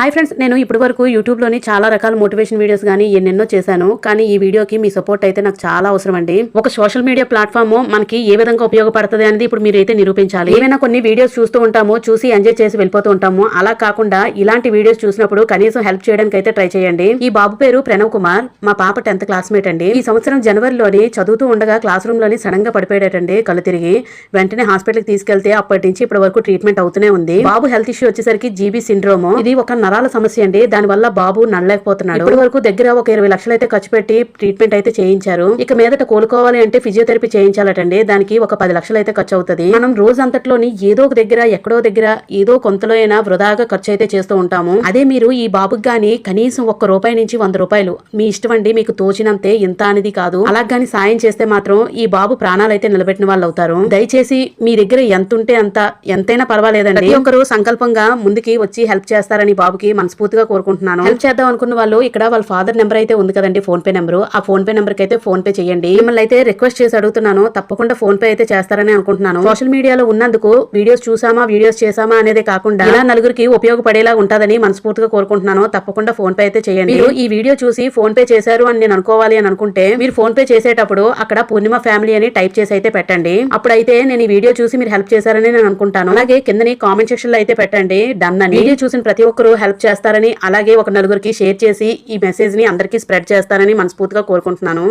Hi friends నేను ఇప్పటి వరకు యూట్యూబ్లోని చాలా రకాల మోటివేషన్ వీడియోస్ కానీ ఎన్నెన్నో చేశాను. కానీ ఈ వీడియోకి మీ సపోర్ట్ అయితే నాకు చాలా అవసరం అండి. ఒక సోషల్ మీడియా ప్లాట్ఫామ్ మనకి ఏ విధంగా ఉపయోగపడుతుంది అనేది ఇప్పుడు మీరు అయితే నిరూపించాలి. ఏమైనా కొన్ని వీడియోస్ చూస్తూ ఉంటాము చూసి ఎంజాయ్ చేసి వెళ్ళిపోతూ ఉంటాము. అలా కాకుండా ఇలాంటి వీడియోస్ చూసినప్పుడు కనీసం హెల్ప్ చేయడానికి అయితే ట్రై చేయండి. ఈ బాబు పేరు ప్రణవ్ కుమార్ మా పాప టెన్త్ క్లాస్మేట్ అండి. ఈ సంవత్సరం జనవరిలోని చదువుతూ ఉండగా క్లాస్ రూమ్లోని సడన్గా పడిపోయాడటండి కళ్ళు తిరిగి. వెంటనే హాస్పిటల్కి తీసుకెళ్తే అప్పటి నుంచి ఇప్పటి వరకు ట్రీట్మెంట్ అవుతూనే ఉంది. బాబు హెల్త్ ఇష్యూ వచ్చేసరికి జీబీ సిండ్రోమ్ ఇది ఒక నరాల సమస్య అండి. దాని వల్ల బాబు నడలేకపోతున్నాడు. ఇప్పటి వరకు దగ్గర ఒక ఇరవై లక్షలు అయితే ఖర్చు పెట్టి ట్రీట్మెంట్ అయితే చేయించారు. ఇక మీదట కోలుకోవాలి అంటే ఫిజియోథెరపీ చేయించాలటండి. దానికి ఒక పది లక్షలు అయితే ఖర్చు అవుతుంది మనం రోజు అంతట్లోని ఏదో ఒక దగ్గర ఎక్కడో దగ్గర ఏదో కొంతలో అయినా వృధాగా ఖర్చు అయితే చేస్తూ ఉంటాము. అదే మీరు ఈ బాబుకి గాని కనీసం ఒక్క రూపాయి నుంచి వంద రూపాయలు మీ ఇష్టం అండి మీకు తోచినంతే ఇంత అనేది కాదు. అలా గాని సాయం చేస్తే మాత్రం ఈ బాబు ప్రాణాలు అయితే నిలబెట్టిన వాళ్ళు అవుతారు దయచేసి మీ దగ్గర ఎంత ఉంటే అంత ఎంతైనా పర్వాలేదండి. ప్రతి ఒక్కరు సంకల్పంగా ముందుకి వచ్చి హెల్ప్ చేస్తారని బాబుకి మనస్ఫూర్తిగా కోరుకుంటున్నాను. హెల్ప్ చేద్దాం అనుకున్న వాళ్ళు ఇక్కడ వాళ్ళ ఫాదర్ నెంబర్ అయితే ఉంది కదండి ఫోన్ పే నెంబర్. ఆ ఫోన్ పే నెంబర్కి అయితే ఫోన్ పే చేయండి. మిమ్మల్ని అయితే రిక్వెస్ట్ చేసి అడుగుతున్నాను. తప్పకుండా ఫోన్ పే అయితే చేస్తారని అనుకుంటున్నాను. సోషల్ మీడియాలో ఉన్నందుకు వీడియోస్ చూసామా వీడియోస్ చేసామా అనేది కాకుండా ఇలా నలుగురికి ఉపయోగపడేలా ఉంటుందని మనస్ఫూర్తిగా కోరుకుంటున్నాను. తప్పకుండా ఫోన్ పే అయితే చేయండి. మీరు ఈ వీడియో చూసి ఫోన్ పే చేశారు అని నేను అనుకోవాలి అని అనుకుంటే మీరు ఫోన్ పే చేసేటప్పుడు అక్కడ పూర్ణిమ ఫ్యామిలీ అని టైప్ చేసి అయితే పెట్టండి. అప్పుడైతే నేను ఈ వీడియో చూసి మీరు హెల్ప్ చేశారని నేను అనుకుంటాను. అలాగే కిందని కామెంట్ సెక్షన్లో అయితే పెట్టండి. డన్ అని. వీడియో చూసిన ప్రతి ఒక్కరు హెల్ప్ చేస్తారని అలాగే ఒక నలుగురికి షేర్ చేసి ఈ మెసేజ్ని అందరికీ స్ప్రెడ్ చేస్తారని మనస్ఫూర్తిగా కోరుకుంటున్నాను.